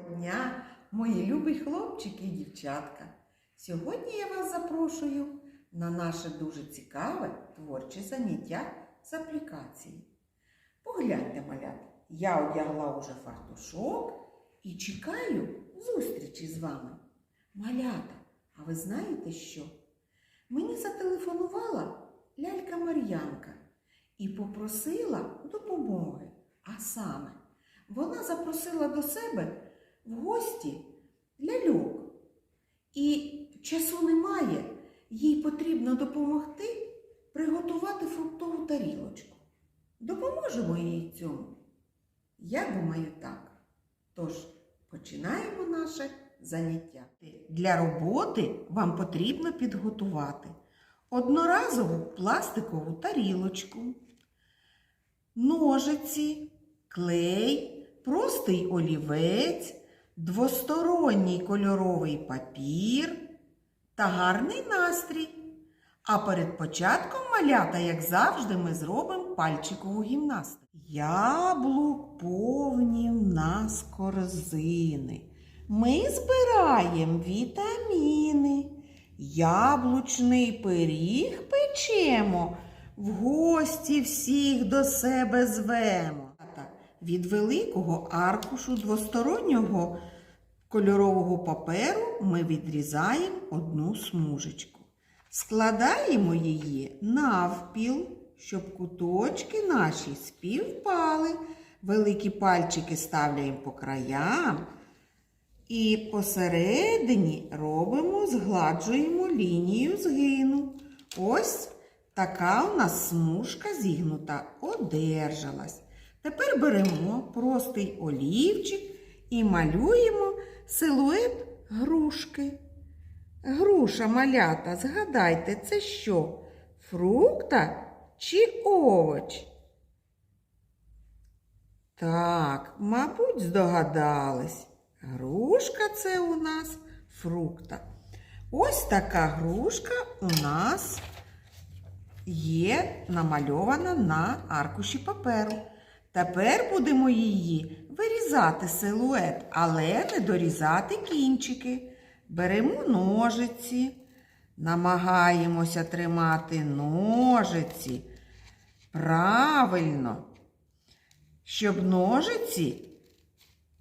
Дня, мої любі хлопчики і дівчатка. Сьогодні я вас запрошую на наше дуже цікаве творче заняття з аплікації. Погляньте, малята, я одягла уже фартушок і чекаю зустрічі з вами. Малята, а ви знаєте що? Мені зателефонувала лялька Мар'янка і попросила допомоги. А саме, вона запросила до себе в гості ляльок. І часу немає, їй потрібно допомогти приготувати фруктову тарілочку. Допоможемо їй цьому? Я думаю, так. Тож починаємо наше заняття. Для роботи вам потрібно підготувати одноразову пластикову тарілочку, ножиці, клей, простий олівець, двосторонній кольоровий папір та гарний настрій. А перед початком малята, як завжди, ми зробимо пальчикову гімнастику. Яблук повні в нас корзини. Ми збираємо вітаміни. Яблучний пиріг печемо, в гості всіх до себе звемо. Від великого аркушу двостороннього кольорового паперу ми відрізаємо одну смужечку. Складаємо її навпіл, щоб куточки наші співпали. Великі пальчики ставляємо по краям. І посередині робимо, згладжуємо лінію згину. Ось така у нас смужка зігнута одержалась. Тепер беремо простий олівчик і малюємо силует грушки. Груша малята, згадайте, це що? Фрукта чи овоч? Так, мабуть, здогадались. Грушка це у нас фрукта. Ось така грушка у нас є намальована на аркуші паперу. Тепер будемо її вирізати силует, але не дорізати кінчики. Беремо ножиці, намагаємося тримати ножиці правильно, щоб ножиці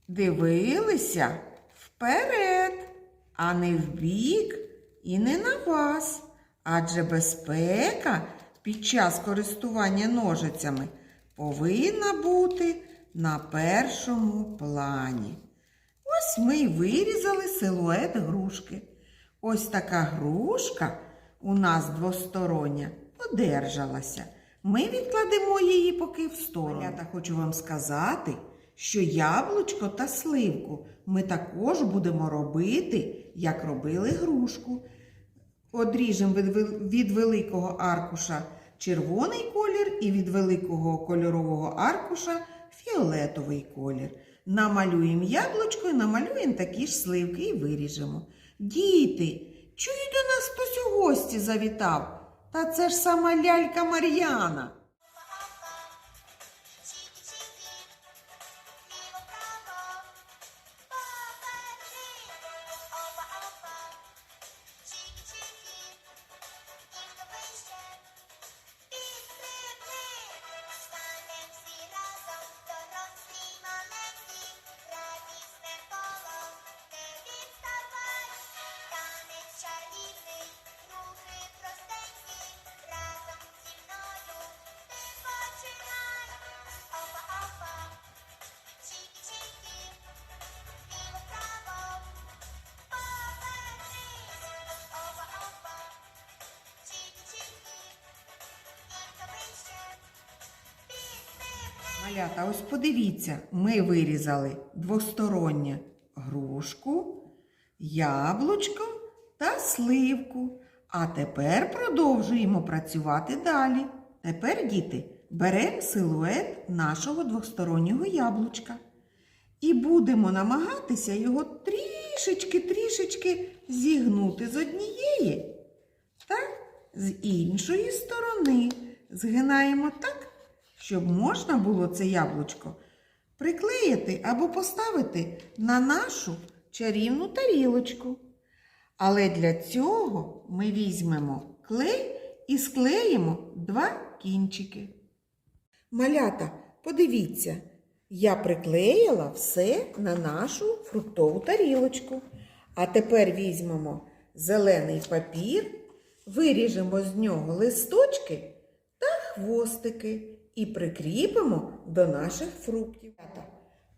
дивилися вперед, а не вбік і не на вас. Адже безпека під час користування ножицями повинна бути на першому плані. Ось ми й вирізали силует грушки. Ось така грушка у нас двостороння одержалася. Ми відкладемо її поки в сторону. Я хочу вам сказати, що яблучко та сливку ми також будемо робити, як робили грушку. Одріжемо від, великого аркуша червоний колір і від великого кольорового аркуша фіолетовий колір. Намалюємо яблучко і намалюємо такі ж сливки і виріжемо. Діти, чую до нас хтось у гості завітав. Та це ж сама лялька Мар'яна. Малята, ось подивіться, ми вирізали двостороннє грушку, яблучко та сливку. А тепер продовжуємо працювати далі. Тепер, діти, беремо силует нашого двостороннього яблучка. І будемо намагатися його трішечки-трішечки зігнути з однієї та з іншої сторони. Згинаємо так, щоб можна було це яблучко приклеїти або поставити на нашу чарівну тарілочку. Але для цього ми візьмемо клей і склеїмо два кінчики. Малята, подивіться, я приклеїла все на нашу фруктову тарілочку. А тепер візьмемо зелений папір, виріжемо з нього листочки та хвостики і прикріпимо до наших фруктів.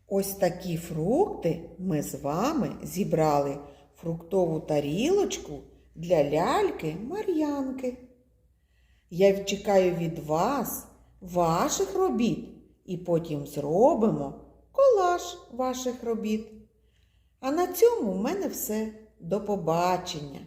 Ось такі фрукти ми з вами зібрали фруктову тарілочку для ляльки Мар'янки. Я чекаю від вас ваших робіт і потім зробимо колаж ваших робіт. А на цьому в мене все. До побачення!